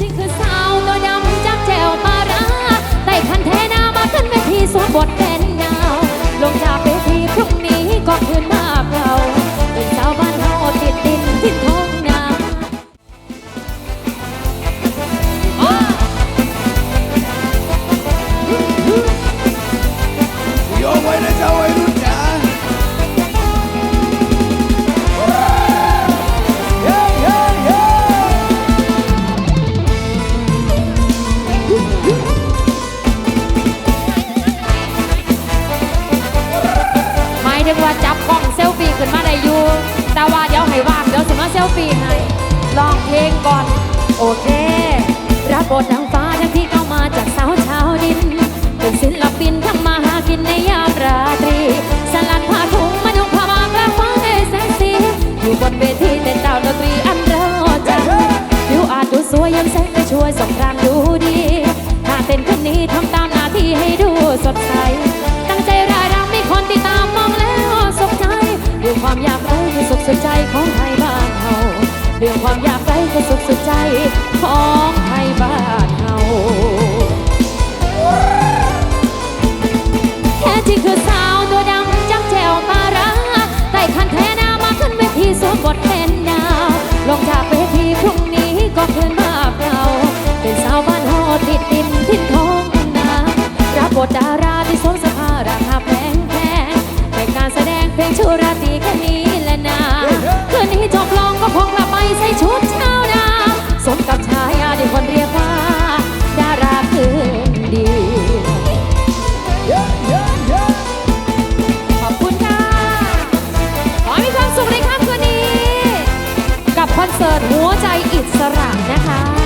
จริงคือ ถึงว่าจับกล้องเซลฟี่ขึ้นมาได้อยู่แต่ว่าเดี๋ยวให้ว่างเดี๋ยวสิมาเซลฟี่ให้ลองเพลงก่อน โอเค รับบทนางฟ้าทั้งที่เข้ามาจากสาวชาวดิน เป็นศิลปินทำมาหากินในยามราตรี สลัดผ้าถุงมานุ่งผ้ามากและฟ้าในแสงสีอยู่บนเวทีเต้นดาวดนตรีอันร้อใจผิวอาจดูสวยยังแสงไม่ช่วยส่งทางดูดีถ้าเต้นคนนี้ทำตา ความอยากได้ก็สุดสุดใจของไทยบ้านเฮาแค่ที่คือสาวตัวดำจักแจวมาระไต่คันแท้นามาขึ้นเวทีสวมบทเป็นดาวลงจากเวทีพรุ่งนี้ก็คืนมาเปล่าเป็นสาวบ้านฮอติดดินทิ้นทองนารับบทดาราที่สมสภาราคาแพงแพงแต่การแสดงเพลงชูร คอนเสิร์ตหัวใจอิสระนะคะ